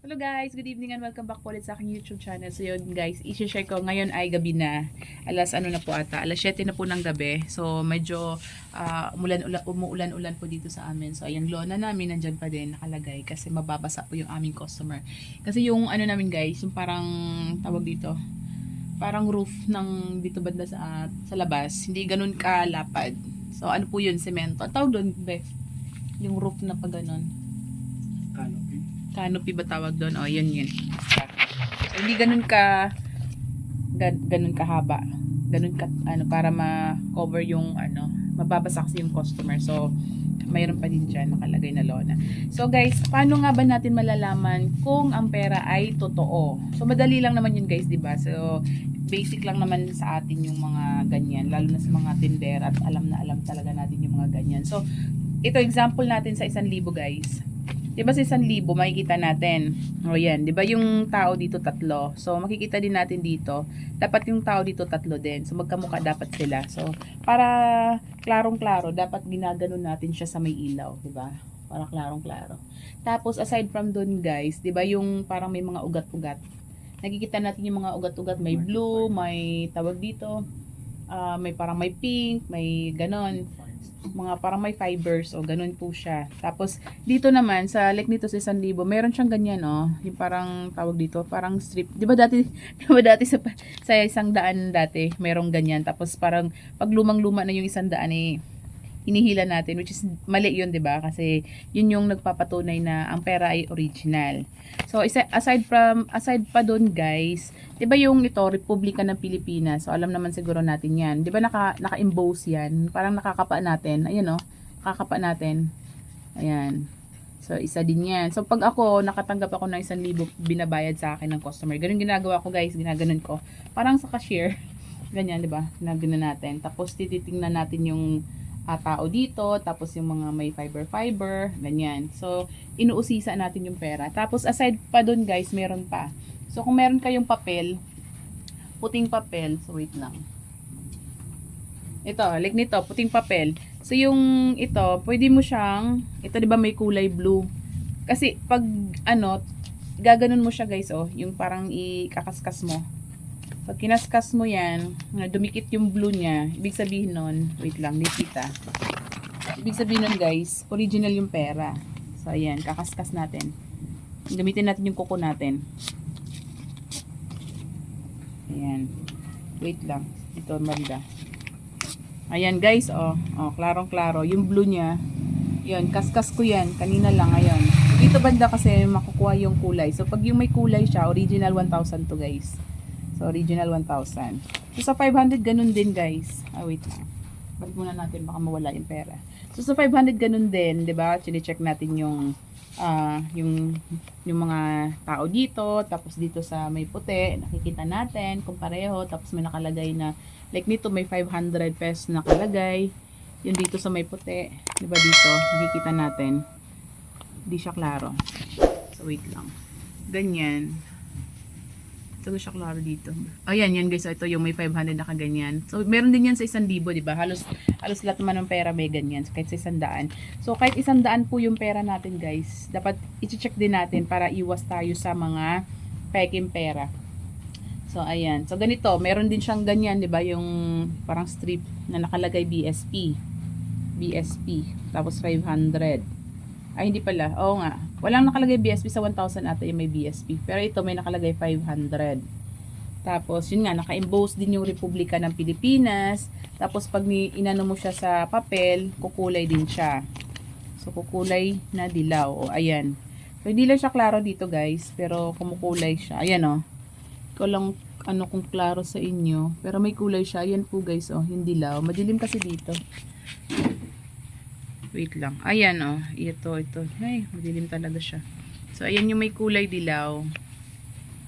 Hello guys, good evening and welcome back po ulit sa aking YouTube channel. So yun guys, i-share ko ngayon ay gabi na. Alas ano na po ata, alas 7 na po ng gabi. So medyo uh, umulan, ulan, umuulan-ulan po dito sa amin. So ayan, lona namin nandyan pa din nakalagay kasi mababasa po yung aming customer. Kasi yung ano namin guys, yung parang tawag dito, parang roof ng dito banda sa, sa labas, hindi ganun kalapad. So ano po yun, semento. Ang tawag doon, Beth? Yung roof na pag ganun Canopy. ba tawag doon? O, yun yun. So, hindi ganun ka gan, ganun kahaba. Ganun ka, ano, para ma-cover yung, ano, mababasa kasi yung customer. So, mayroon pa din dyan nakalagay na lona. So, guys, paano nga ba natin malalaman kung ang pera ay totoo? So, madali lang naman yun, guys, ba? So, basic lang naman sa atin yung mga ganyan, lalo na sa mga tinder at alam na alam talaga natin yung mga ganyan. So, ito example natin sa isang libo, guys. 'Di ba sa 1,000 makikita natin. O yan, 'di ba yung tao dito tatlo. So makikita din natin dito, dapat yung tao dito tatlo din. So magkamukha dapat sila. So para klarong-klaro, dapat ginaganon natin siya sa may ilaw, 'di ba? Para klarong-klaro. Tapos aside from doon, guys, 'di ba yung parang may mga ugat-ugat. Nakikita natin yung mga ugat-ugat, may blue, may tawag dito, ah, may parang may pink, may ganon mga parang may fibers o ganun po siya. Tapos dito naman sa like nito sa 1,000, meron siyang ganyan oh, yung parang tawag dito, parang strip. 'Di ba dati 'di ba dati sa sa isang daan dati, merong ganyan. Tapos parang pag lumang-luma na yung isang daan eh hinihila natin which is mali yun 'di ba kasi yun yung nagpapatunay na ang pera ay original so aside from aside pa doon guys 'di ba yung ito Republika ng Pilipinas so alam naman siguro natin yan 'di ba naka naka-emboss yan parang nakakapa natin ayan oh nakakapa natin ayan So, isa din yan. So, pag ako, nakatanggap ako ng 1,000 binabayad sa akin ng customer. Ganun ginagawa ko, guys. Ginaganon ko. Parang sa cashier. Ganyan, di ba? Ginaganon natin. Tapos, tititingnan natin yung uh, tao dito, tapos yung mga may fiber-fiber, ganyan. So, inuusisa natin yung pera. Tapos, aside pa dun guys, meron pa. So, kung meron kayong papel, puting papel, so wait lang. Ito, like nito, puting papel. So, yung ito, pwede mo siyang, ito di ba may kulay blue? Kasi, pag, ano, gaganon mo siya guys, oh, yung parang ikakaskas mo. Pag kinaskas mo yan, dumikit yung blue niya, ibig sabihin nun, wait lang, nitita. Ibig sabihin nun guys, original yung pera. So ayan, kakaskas natin. Gamitin natin yung kuko natin. Ayan. Wait lang. Ito, magda. Ayan guys, oh. Oh, klarong-klaro. Yung blue niya, yun, kaskas ko yan. Kanina lang, ayun. Dito banda kasi makukuha yung kulay. So, pag yung may kulay siya, original 1,000 to guys. So, original 1,000. So, sa 500, ganun din, guys. Ah, wait lang. Balik muna natin, baka mawala yung pera. So, sa 500, ganun din, di ba? Chine-check natin yung, ah, yung, yung mga tao dito. Tapos, dito sa may puti, nakikita natin kung pareho. Tapos, may nakalagay na, like nito, may 500 pesos nakalagay. Yung dito sa may puti, di ba dito, nakikita natin. Hindi siya klaro. So, wait lang. Ganyan. Ito siya klaro dito. Ayan, yan guys. Ito yung may 500 na kaganyan. So, meron din yan sa 1,000, di ba? Halos, halos lahat naman ng pera may ganyan. Kahit sa 100. So, kahit 100 po yung pera natin, guys. Dapat i-check din natin para iwas tayo sa mga peking pera. So, ayan. So, ganito. Meron din siyang ganyan, di ba? Yung parang strip na nakalagay BSP. BSP. Tapos 500. Ay, hindi pala. Oo nga. Walang nakalagay BSP sa 1,000 ata yung may BSP. Pero ito may nakalagay 500. Tapos, yun nga, naka-emboss din yung Republika ng Pilipinas. Tapos, pag ni, inano mo siya sa papel, kukulay din siya. So, kukulay na dilaw. O, ayan. So, hindi lang siya klaro dito, guys. Pero, kumukulay siya. Ayan, o. Ikaw lang, ano, kung klaro sa inyo. Pero, may kulay siya. Ayan po, guys, o. Yung dilaw. Madilim kasi dito. Wait lang. Ayan, oh. Ito, ito. Ay, madilim talaga siya. So, ayan yung may kulay dilaw.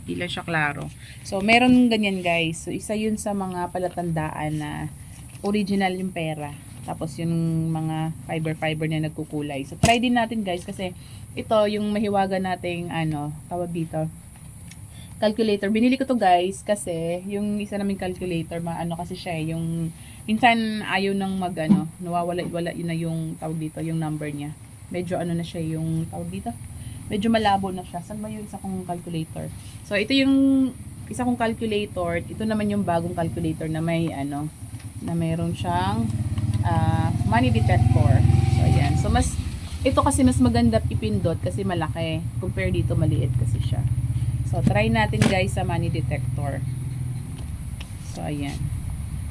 Di lang siya klaro. So, meron ganyan, guys. So, isa yun sa mga palatandaan na original yung pera. Tapos, yung mga fiber-fiber na nagkukulay. So, try din natin, guys, kasi ito, yung mahiwaga nating, ano, tawag dito, calculator. Binili ko to guys kasi yung isa naming calculator, maano kasi siya eh, yung minsan ayaw nang mag ano, nawawala wala yun na yung tawag dito, yung number niya. Medyo ano na siya yung tawag dito. medyo malabo na siya. Saan ba yung isa kong calculator? So, ito yung isa kong calculator. Ito naman yung bagong calculator na may ano, na mayroon siyang ah, money detector. So, ayan. So, mas, ito kasi mas maganda ipindot kasi malaki. Compare dito, maliit kasi siya. So, try natin guys sa money detector. So, ayan.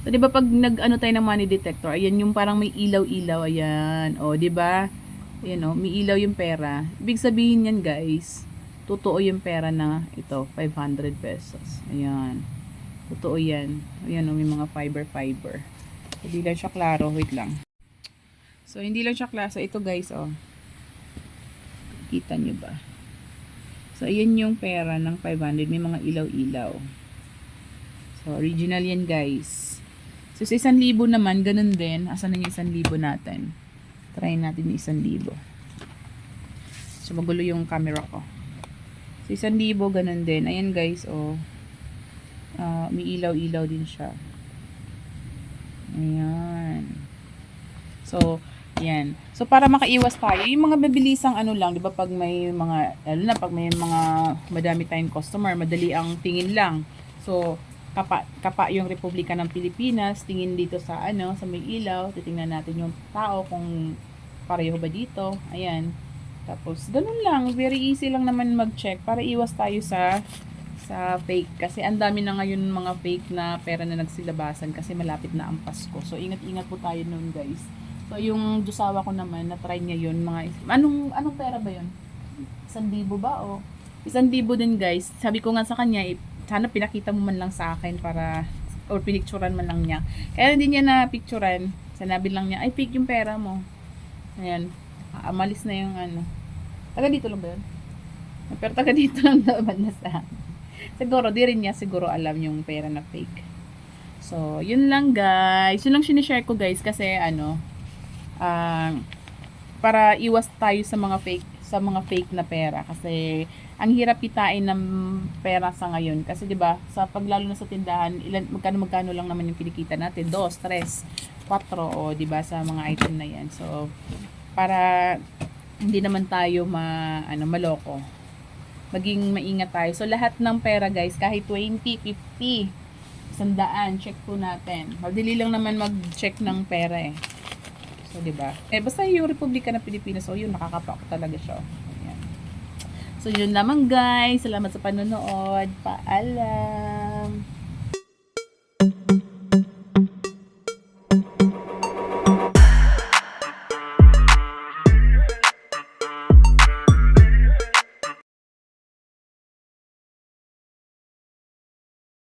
So, di ba pag nag-ano tayo ng money detector, ayan yung parang may ilaw-ilaw, ayan. O, di ba? Ayan o, may ilaw yung pera. Ibig sabihin yan guys, totoo yung pera na ito, 500 pesos. Ayan. Totoo yan. Ayan o, may mga fiber-fiber. Hindi lang siya klaro. Wait lang. So, hindi lang siya klaro. So, ito guys, oh. Kita nyo ba? So, ayan yung pera ng 500. May mga ilaw-ilaw. So, original yan guys. So, sa 1,000 naman, ganun din. Asan na yung 1,000 natin? Try natin yung 1,000. So, magulo yung camera ko. So, 1,000, ganun din. Ayan guys, oh. Ah, may ilaw-ilaw din siya. Ayan. So, yan. So, para makaiwas tayo, yung mga mabilisang ano lang, di ba, pag may mga, lalo na pag may mga madami tayong customer, madali ang tingin lang. So, kapa, kapa yung Republika ng Pilipinas, tingin dito sa ano, sa may ilaw, titingnan natin yung tao kung pareho ba dito. Ayan. Tapos, ganun lang. Very easy lang naman mag-check para iwas tayo sa sa fake. Kasi ang dami na ngayon mga fake na pera na nagsilabasan kasi malapit na ang Pasko. So, ingat-ingat po tayo noon guys. So, yung Diyosawa ko naman, na-try niya yun. Mga, anong, anong pera ba yun? Isang libo ba? O, isang libo din guys. Sabi ko nga sa kanya, eh, sana pinakita mo man lang sa akin para, or pinicturan man lang niya. Kaya hindi niya na picturean. Sanabi lang niya, ay fake yung pera mo. Ayan. Amalis na yung ano. Taga dito lang ba yun? Pero taga dito lang naman na sa Siguro, di rin niya siguro alam yung pera na fake. So, yun lang guys. Yun lang sinishare ko guys kasi ano, ah, para iwas tayo sa mga fake sa mga fake na pera kasi ang hirap kitain ng pera sa ngayon kasi 'di ba sa paglalo na sa tindahan ilan magkano magkano lang naman yung kinikita natin 2 3 4 o 'di ba sa mga item na yan so para hindi naman tayo ma ano maloko maging maingat tayo. So, lahat ng pera, guys, kahit 20, 50, sandaan, check po natin. Madali lang naman mag-check ng pera eh. So, di ba? Eh, basta yung Republika ng Pilipinas, so yun, nakakapak talaga siya. Ayan. So, yun lamang, guys. Salamat sa panonood. Paalam.